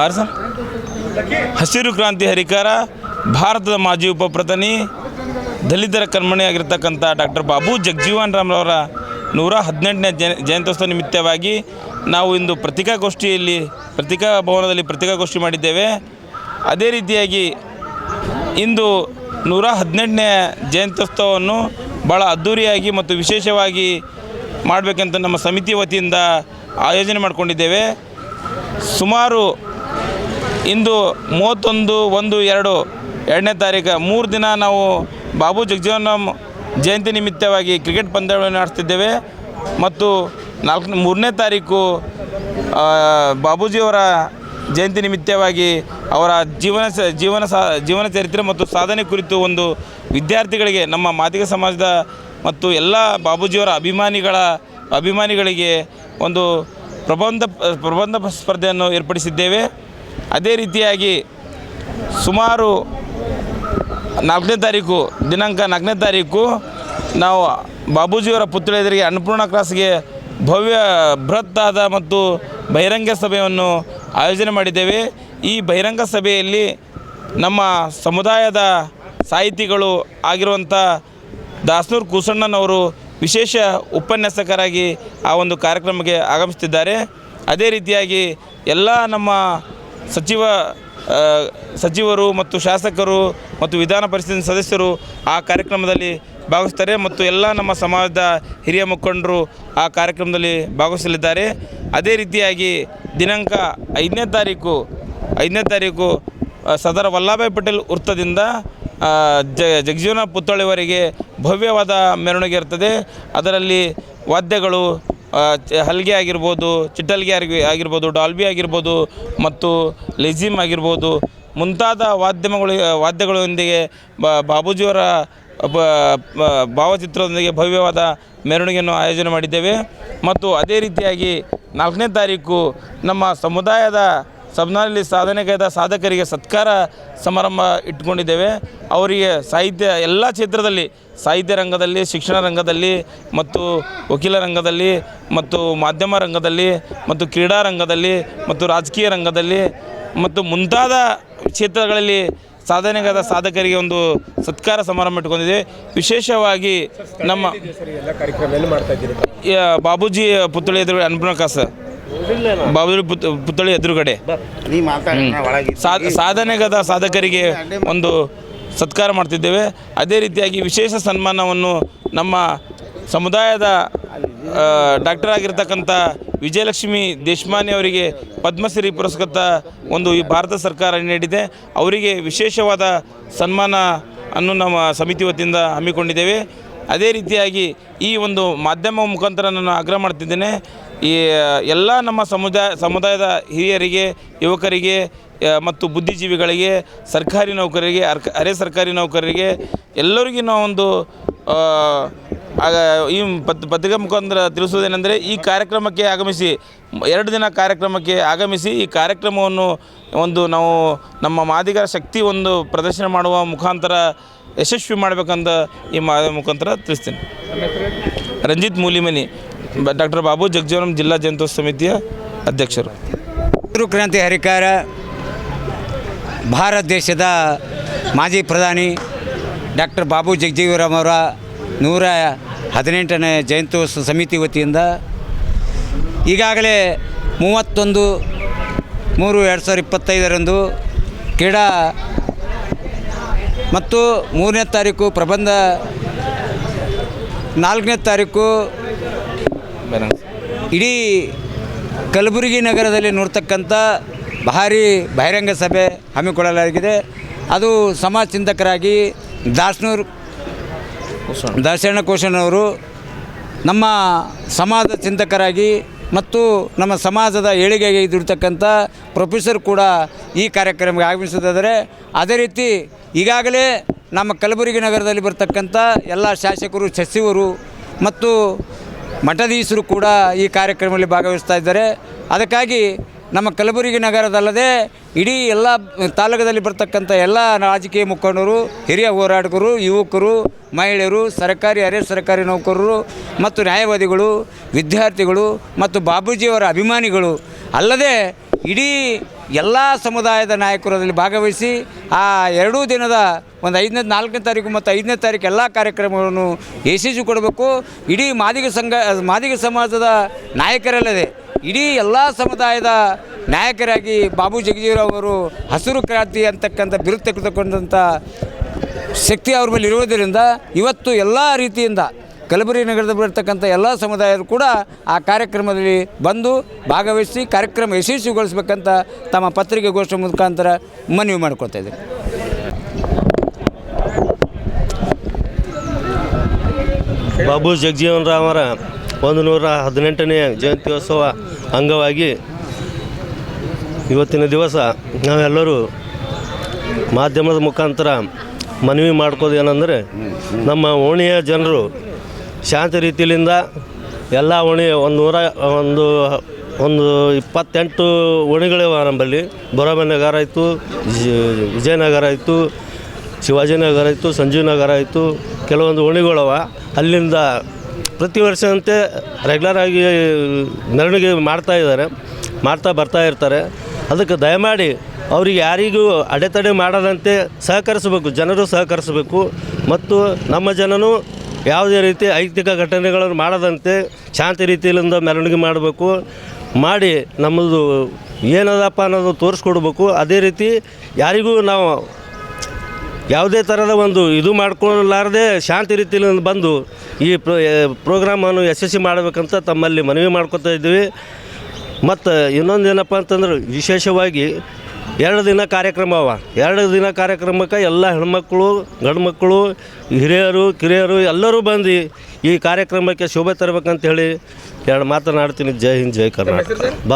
ಆರು ಸರ್? ಹಸಿರು ಕ್ರಾಂತಿ ಹರಿಕಾರ, ಭಾರತದ ಮಾಜಿ ಉಪಪ್ರಧಾನಿ, ದಲಿತರ ಕಣ್ಮಣಿಯಾಗಿರ್ತಕ್ಕಂಥ ಡಾಕ್ಟರ್ ಬಾಬು ಜಗಜೀವನ್ ರಾಮ್ರವರ ನೂರ ಹದಿನೆಂಟನೇ ಜಯ ಜಯಂತ್ಯೋತ್ಸವ ನಿಮಿತ್ತವಾಗಿ ನಾವು ಇಂದು ಪತ್ರಿಕಾಗೋಷ್ಠಿಯಲ್ಲಿ ಪತ್ರಿಕಾ ಭವನದಲ್ಲಿ ಪತ್ರಿಕಾಗೋಷ್ಠಿ ಮಾಡಿದ್ದೇವೆ. ಅದೇ ರೀತಿಯಾಗಿ ಇಂದು ನೂರ ಹದಿನೆಂಟನೇ ಜಯಂತ್ಯೋತ್ಸವವನ್ನು ಭಾಳ ಅದ್ಧೂರಿಯಾಗಿ ಮತ್ತು ವಿಶೇಷವಾಗಿ ಮಾಡಬೇಕಂತ ನಮ್ಮ ಸಮಿತಿ ವತಿಯಿಂದ ಆಯೋಜನೆ ಮಾಡಿಕೊಂಡಿದ್ದೇವೆ. ಸುಮಾರು ಇಂದು ಮೂವತ್ತೊಂದು, ಒಂದು, ಎರಡು, ಎರಡನೇ ತಾರೀಕು ಮೂರು ದಿನ ನಾವು ಬಾಬು ಜಗಜೀವನ್ ಜಯಂತಿ ನಿಮಿತ್ತವಾಗಿ ಕ್ರಿಕೆಟ್ ಪಂದ್ಯಾವಳಿಯನ್ನು ನಡೆಸ್ತಿದ್ದೇವೆ. ಮತ್ತು ನಾಲ್ಕು, ಮೂರನೇ ತಾರೀಕು ಬಾಬೂಜಿಯವರ ಜಯಂತಿ ನಿಮಿತ್ತವಾಗಿ ಅವರ ಜೀವನ ಜೀವನ ಸಾ, ಜೀವನ ಚರಿತ್ರೆ ಮತ್ತು ಸಾಧನೆ ಕುರಿತು ಒಂದು ವಿದ್ಯಾರ್ಥಿಗಳಿಗೆ, ನಮ್ಮ ಮಾದಿಗ ಸಮಾಜದ ಮತ್ತು ಎಲ್ಲ ಬಾಬೂಜಿಯವರ ಅಭಿಮಾನಿಗಳ, ಅಭಿಮಾನಿಗಳಿಗೆ ಒಂದು ಪ್ರಬಂಧ ಪ್ರಬಂಧ ಸ್ಪರ್ಧೆಯನ್ನು ಏರ್ಪಡಿಸಿದ್ದೇವೆ. ಅದೇ ರೀತಿಯಾಗಿ ಸುಮಾರು ನಾಲ್ಕನೇ ತಾರೀಕು, ದಿನಾಂಕ ನಾಲ್ಕನೇ ತಾರೀಕು, ನಾವು ಬಾಬೂಜಿಯವರ ಪುತ್ರ ಎದುರಿಗೆ ಅನ್ನಪೂರ್ಣ ಕ್ರಾಸ್ಗೆ ಭವ್ಯ ಬೃಹತ್ತಾದ ಮತ್ತು ಬಹಿರಂಗ ಸಭೆಯನ್ನು ಆಯೋಜನೆ ಮಾಡಿದ್ದೇವೆ. ಈ ಬಹಿರಂಗ ಸಭೆಯಲ್ಲಿ ನಮ್ಮ ಸಮುದಾಯದ ಸಾಹಿತಿಗಳು ಆಗಿರುವಂಥ ದಾಸನೂರು ಕೂಸಣ್ಣನವರು ವಿಶೇಷ ಉಪನ್ಯಾಸಕರಾಗಿ ಆ ಒಂದು ಕಾರ್ಯಕ್ರಮಕ್ಕೆ ಆಗಮಿಸುತ್ತಿದ್ದಾರೆ ಅದೇ ರೀತಿಯಾಗಿ ಎಲ್ಲ ನಮ್ಮ ಸಚಿವ ಸಚಿವರು ಮತ್ತು ಶಾಸಕರು ಮತ್ತು ವಿಧಾನ ಪರಿಷತ್ತಿನ ಸದಸ್ಯರು ಆ ಕಾರ್ಯಕ್ರಮದಲ್ಲಿ ಭಾಗವಹಿಸ್ತಾರೆ ಮತ್ತು ಎಲ್ಲ ನಮ್ಮ ಸಮಾಜದ ಹಿರಿಯ ಮುಖಂಡರು ಆ ಕಾರ್ಯಕ್ರಮದಲ್ಲಿ ಭಾಗವಹಿಸಲಿದ್ದಾರೆ. ಅದೇ ರೀತಿಯಾಗಿ ದಿನಾಂಕ ಐದನೇ ತಾರೀಕು ಐದನೇ ತಾರೀಕು ಸದರ ವಲ್ಲಭಾಯ್ ಪಟೇಲ್ ವೃತ್ತದಿಂದ ಜ, ಜಗಜೀವನ ಪುತ್ಥಳಿವರೆಗೆ ಭವ್ಯವಾದ ಮೆರವಣಿಗೆ ಇರ್ತದೆ. ಅದರಲ್ಲಿ ವಾದ್ಯಗಳು ಹಲ್ಗೆ ಆಗಿರ್ಬೋದು, ಚಿಟ್ಟಲ್ಗೆ ಆಗಿ, ಆಗಿರ್ಬೋದು, ಡಾಲ್ಬಿ ಆಗಿರ್ಬೋದು ಮತ್ತು ಲೆಜಿಮ್ ಆಗಿರ್ಬೋದು, ಮುಂತಾದ ವಾದ್ಯಮಗಳು ವಾದ್ಯಗಳೊಂದಿಗೆ ಬಾಬೂಜಿಯವರ ಬ- ಭಾವಚಿತ್ರದೊಂದಿಗೆ ಭವ್ಯವಾದ ಮೆರವಣಿಗೆಯನ್ನು ಆಯೋಜನೆ ಮಾಡಿದ್ದೇವೆ. ಮತ್ತು ಅದೇ ರೀತಿಯಾಗಿ ನಾಲ್ಕನೇ ತಾರೀಕು ನಮ್ಮ ಸಮುದಾಯದ ಸಬ್ನಲ್ಲಿ ಸಾಧನೆಗೈದ ಸಾಧಕರಿಗೆ ಸತ್ಕಾರ ಸಮಾರಂಭ ಇಟ್ಕೊಂಡಿದ್ದೇವೆ. ಅವರಿಗೆ ಸಾಹಿತ್ಯ ಎಲ್ಲ ಕ್ಷೇತ್ರದಲ್ಲಿ ಸಾಹಿತ್ಯ ರಂಗದಲ್ಲಿ ಶಿಕ್ಷಣ ರಂಗದಲ್ಲಿ ಮತ್ತು ವಕೀಲ ರಂಗದಲ್ಲಿ ಮತ್ತು ಮಾಧ್ಯಮ ರಂಗದಲ್ಲಿ ಮತ್ತು ಕ್ರೀಡಾ ರಂಗದಲ್ಲಿ ಮತ್ತು ರಾಜಕೀಯ ರಂಗದಲ್ಲಿ ಮತ್ತು ಮುಂತಾದ ಕ್ಷೇತ್ರಗಳಲ್ಲಿ ಸಾಧನೆಗಾದ ಸಾಧಕರಿಗೆ ಒಂದು ಸತ್ಕಾರ ಸಮಾರಂಭ ಇಟ್ಕೊಂಡಿದೆ ವಿಶೇಷವಾಗಿ ನಮ್ಮ ಬಾಬುಜಿ ಪುತ್ಥಳಿ ಎದುರು ಅನ್ಪೂರ್ಣಕಾಸ ಬಾಬೂಜಿ ಪುತ್ ಪುತ್ಥಳಿ ಎದುರುಗಡೆ. ಸಾಧನೆಗದ ಸಾಧಕರಿಗೆ ಒಂದು ಸತ್ಕಾರ ಮಾಡ್ತಿದ್ದೇವೆ. ಅದೇ ರೀತಿಯಾಗಿ ವಿಶೇಷ ಸನ್ಮಾನವನ್ನು ನಮ್ಮ ಸಮುದಾಯದ ಡಾಕ್ಟರ್ ಆಗಿರ್ತಕ್ಕಂಥ ವಿಜಯಲಕ್ಷ್ಮಿ ದೇಶಮಾನಿ ಅವರಿಗೆ ಪದ್ಮಶ್ರೀ ಪುರಸ್ಕೃತ ಒಂದು ಈ ಭಾರತ ಸರ್ಕಾರ ನೀಡಿದೆ. ಅವರಿಗೆ ವಿಶೇಷವಾದ ಸನ್ಮಾನ ಅನ್ನು ನಮ್ಮ ಸಮಿತಿ ವತಿಯಿಂದ ಹಮ್ಮಿಕೊಂಡಿದ್ದೇವೆ. ಅದೇ ರೀತಿಯಾಗಿ ಈ ಒಂದು ಮಾಧ್ಯಮ ಮುಖಾಂತರ ನಾನು ಆಗ್ರಹ ಮಾಡ್ತಿದ್ದೇನೆ. ಈ, ಎಲ್ಲ ನಮ್ಮ ಸಮುದಾಯ, ಸಮುದಾಯದ ಹಿರಿಯರಿಗೆ, ಯುವಕರಿಗೆ ಮತ್ತು ಬುದ್ಧಿಜೀವಿಗಳಿಗೆ, ಸರ್ಕಾರಿ ನೌಕರರಿಗೆ, ಅರ್ಕ, ಅರೆ ಸರ್ಕಾರಿ ನೌಕರರಿಗೆ, ಎಲ್ಲರಿಗೂ ನಾವು ಒಂದು ಆಗ ಈ ಪತ್ ಪತ್ರಿಕಾ ಮುಖಾಂತರ ತಿಳಿಸುವುದೇನೆಂದರೆ ಈ ಕಾರ್ಯಕ್ರಮಕ್ಕೆ ಆಗಮಿಸಿ, ಎರಡು ದಿನ ಕಾರ್ಯಕ್ರಮಕ್ಕೆ ಆಗಮಿಸಿ ಈ ಕಾರ್ಯಕ್ರಮವನ್ನು ಒಂದು ನಾವು ನಮ್ಮ ಮಾದಿಗರ ಶಕ್ತಿ ಒಂದು ಪ್ರದರ್ಶನ ಮಾಡುವ ಮುಖಾಂತರ ಯಶಸ್ವಿ ಮಾಡಬೇಕಂತ ಈ ಮಾದ ಮುಖಾಂತರ ತಿಳಿಸ್ತೀನಿ. ರಂಜಿತ್ ಮೂಲಿಮನಿ. ಡಾಕ್ಟರ್ ಬಾಬು ಜಗಜೀವನಂ ಜಿಲ್ಲಾ ಜಯಂತ್ಯೋತ್ಸವ ಸಮಿತಿಯ ಅಧ್ಯಕ್ಷರು. ಹಸಿರು ಕ್ರಾಂತಿ ಹರಿಕಾರ, ಭಾರತ ದೇಶದ ಮಾಜಿ ಪ್ರಧಾನಿ ಡಾಕ್ಟರ್ ಬಾಬು ಜಗಜೀವರಾಮ್ ಅವರ ನೂರ ಹದಿನೆಂಟನೇ ಜಯಂತ್ಯೋತ್ಸವ ಸಮಿತಿ ವತಿಯಿಂದ ಈಗಾಗಲೇ ಮೂವತ್ತೊಂದು, ಮೂರು ಎರಡು ಸಾವಿರದ ಇಪ್ಪತ್ತೈದರಂದು ಕ್ರೀಡಾ ಮತ್ತು ಮೂರನೇ ತಾರೀಕು ಪ್ರಬಂಧ ನಾಲ್ಕನೇ ತಾರೀಕು ಇಡೀ ಕಲಬುರಗಿ ನಗರದಲ್ಲಿ ನೋಡ್ತಕ್ಕಂಥ ಭಾರಿ ಬಹಿರಂಗ ಸಭೆ ಹಮ್ಮಿಕೊಳ್ಳಲಾಗಿದೆ. ಅದು ಸಮಾಜ ಚಿಂತಕರಾಗಿ ದಾಸನೂರ್ ದಾಸಣ್ಣ ಕೋಶನವರು ನಮ್ಮ ಸಮಾಜ ಚಿಂತಕರಾಗಿ ಮತ್ತು ನಮ್ಮ ಸಮಾಜದ ಏಳಿಗೆಗೆ ದುಡಿತಕ್ಕಂಥ ಪ್ರೊಫೆಸರ್ ಕೂಡ ಈ ಕಾರ್ಯಕ್ರಮಕ್ಕೆ ಆಗಮಿಸೋದಾದರೆ. ಅದೇ ರೀತಿ ಈಗಾಗಲೇ ನಮ್ಮ ಕಲಬುರಗಿ ನಗರದಲ್ಲಿ ಬರ್ತಕ್ಕಂಥ ಎಲ್ಲ ಶಾಸಕರು, ಸಚಿವರು ಮತ್ತು ಮಠಾಧೀಶರು ಕೂಡ ಈ ಕಾರ್ಯಕ್ರಮದಲ್ಲಿ ಭಾಗವಹಿಸ್ತಾ ಇದ್ದಾರೆ. ಅದಕ್ಕಾಗಿ ನಮ್ಮ ಕಲಬುರಗಿ ನಗರದಲ್ಲದೆ ಇಡೀ ಎಲ್ಲ ತಾಲೂಕದಲ್ಲಿ ಬರ್ತಕ್ಕಂಥ ಎಲ್ಲ ರಾಜಕೀಯ ಮುಖಂಡರು, ಹಿರಿಯ ಹೋರಾಟಕರು ಯುವಕರು, ಮಹಿಳೆಯರು, ಸರ್ಕಾರಿ, ಅರೆ ಸರ್ಕಾರಿ ನೌಕರರು ಮತ್ತು ನ್ಯಾಯವಾದಿಗಳು, ವಿದ್ಯಾರ್ಥಿಗಳು ಮತ್ತು ಬಾಬೂಜಿಯವರ ಅಭಿಮಾನಿಗಳು ಅಲ್ಲದೆ ಇಡೀ ಎಲ್ಲ ಸಮುದಾಯದ ನಾಯಕರು ಭಾಗವಹಿಸಿ ಆ ಎರಡೂ ದಿನದ ಒಂದು ಐದನೇ, ನಾಲ್ಕನೇ ತಾರೀಕು ಮತ್ತು ಐದನೇ ತಾರೀಕು ಎಲ್ಲ ಕಾರ್ಯಕ್ರಮಗಳನ್ನು ಯಶಸ್ವಿ ಕೊಡಬೇಕು. ಇಡೀ ಮಾದಿಗ ಸಂಘ, ಮಾದಿಗ ಸಮಾಜದ ನಾಯಕರಲ್ಲದೆ ಇಡೀ ಎಲ್ಲ ಸಮುದಾಯದ ನಾಯಕರಾಗಿ ಬಾಬು ಜಗಜೀವರಾವ್ ಅವರು ಹಸಿರು ಕ್ರಾಂತಿ ಅಂತಕ್ಕಂಥ ಬಿರುದು ತೆಗೆದುಕೊಂಡಂಥ ಶಕ್ತಿ ಅವ್ರ ಮೇಲೆ ಇರುವುದರಿಂದ ಇವತ್ತು ಎಲ್ಲ ರೀತಿಯಿಂದ ಕಲಬುರಗಿ ನಗರದ ಬರ್ತಕ್ಕಂಥ ಎಲ್ಲ ಸಮುದಾಯರು ಕೂಡ ಆ ಕಾರ್ಯಕ್ರಮದಲ್ಲಿ ಬಂದು ಭಾಗವಹಿಸಿ ಕಾರ್ಯಕ್ರಮ ಯಶಸ್ವಿಗೊಳಿಸ್ಬೇಕಂತ ತಮ್ಮ ಪತ್ರಿಕೆ ಗೋಷ್ಠಿ ಮುಖಾಂತರ ಮನವಿ ಮಾಡ್ಕೊತಾ ಇದ್ದೀನಿ. ಬಾಬು ಜಗಜೀವನ್ ರಾಮರ ಒಂದು ನೂರ ಹದಿನೆಂಟನೇ ಜಯಂತ್ಯೋತ್ಸವ ಅಂಗವಾಗಿ ಇವತ್ತಿನ ದಿವಸ ನಾವೆಲ್ಲರೂ ಮಾಧ್ಯಮದ ಮುಖಾಂತರ ಮನವಿ ಮಾಡ್ಕೋದು ಏನಂದರೆ ನಮ್ಮ ಓಣಿಯ ಜನರು ಶಾಂತ ರೀತಿಯಿಂದ ಎಲ್ಲ ಓಣಿ ಒಂದು ನೂರ, ಒಂದು ಒಂದು ಇಪ್ಪತ್ತೆಂಟು ಓಣಿಗಳಿವೆ ನಮ್ಮಲ್ಲಿ. ನಗರ ಆಯಿತು ವಿಜಯನಗರ ಆಯಿತು, ಶಿವಾಜಿನಗರ ಆಯಿತು ಸಂಜೀವ್ ನಗರ ಆಯಿತು, ಕೆಲವೊಂದು ಓಣಿಗಳವ ಅಲ್ಲಿಂದ ಪ್ರತಿ ವರ್ಷದಂತೆ ರೆಗ್ಯುಲರ್ ಆಗಿ ಮೆರವಣಿಗೆ ಮಾಡ್ತಾ ಇದ್ದಾರೆ, ಮಾಡ್ತಾ ಬರ್ತಾ ಇರ್ತಾರೆ. ಅದಕ್ಕೆ ದಯಮಾಡಿ ಅವರಿಗೆ ಯಾರಿಗೂ ಅಡೆತಡೆ ಮಾಡದಂತೆ ಸಹಕರಿಸಬೇಕು, ಜನರು ಸಹಕರಿಸಬೇಕು. ಮತ್ತು ನಮ್ಮ ಜನನು ಯಾವುದೇ ರೀತಿ ಐತಿಕ ಘಟನೆಗಳನ್ನು ಮಾಡದಂತೆ ಶಾಂತಿ ರೀತಿಯಿಂದ ಮೆರವಣಿಗೆ ಮಾಡಬೇಕು, ಮಾಡಿ ನಮ್ಮದು ಏನದಪ್ಪ ಅನ್ನೋದು ತೋರಿಸ್ಕೊಡ್ಬೇಕು. ಅದೇ ರೀತಿ ಯಾರಿಗೂ ನಾವು ಯಾವುದೇ ಥರದ ಒಂದು ಇದು ಮಾಡ್ಕೊಳ್ಲಾರದೆ ಶಾಂತಿ ರೀತಿಯಲ್ಲಿ ಬಂದು ಈ ಪ್ರೋ ಪ್ರೋಗ್ರಾಮನ್ನು ಯಶಸ್ವಿ ಮಾಡಬೇಕಂತ ತಮ್ಮಲ್ಲಿ ಮನವಿ ಮಾಡ್ಕೊತಾ ಇದ್ದೀವಿ. ಮತ್ತು ಇನ್ನೊಂದು ಏನಪ್ಪ ಅಂತಂದ್ರೆ ವಿಶೇಷವಾಗಿ ಎರಡು ದಿನ ಕಾರ್ಯಕ್ರಮ ಅವ. ಎರಡು ದಿನ ಕಾರ್ಯಕ್ರಮಕ್ಕೆ ಎಲ್ಲ ಹೆಣ್ಮಕ್ಳು ಗಂಡು ಮಕ್ಕಳು ಹಿರಿಯರು ಕಿರಿಯರು ಎಲ್ಲರೂ ಬಂದು ಈ ಕಾರ್ಯಕ್ರಮಕ್ಕೆ ಶೋಭೆ ತರಬೇಕಂತ ಹೇಳಿ ಎರಡು ಮಾತನಾಡ್ತೀನಿ. ಜೈ ಹಿಂದ್ ಜೈ ಕರ್ನಾಟಕ. ಬಾ